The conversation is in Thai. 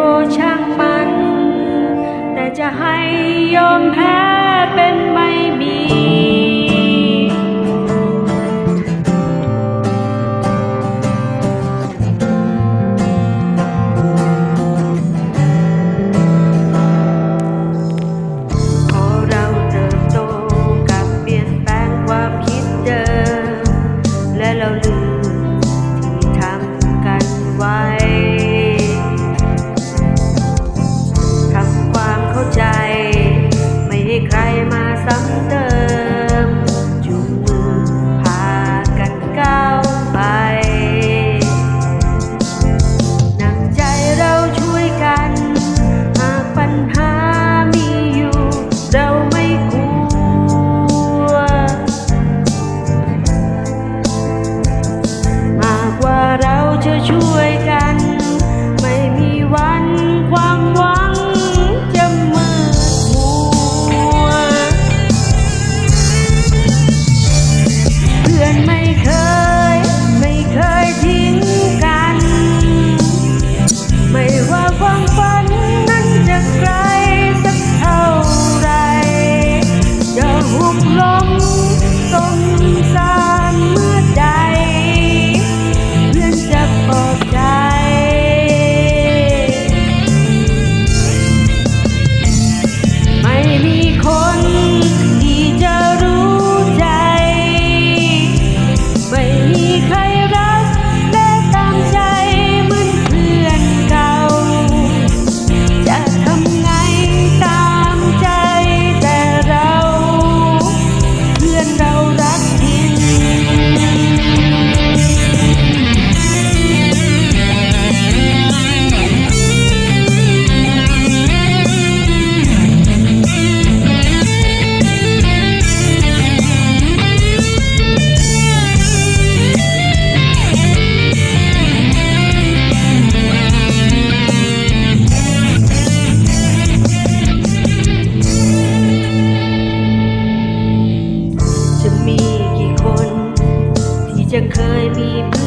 เป็ lúc lắm could be. Blue.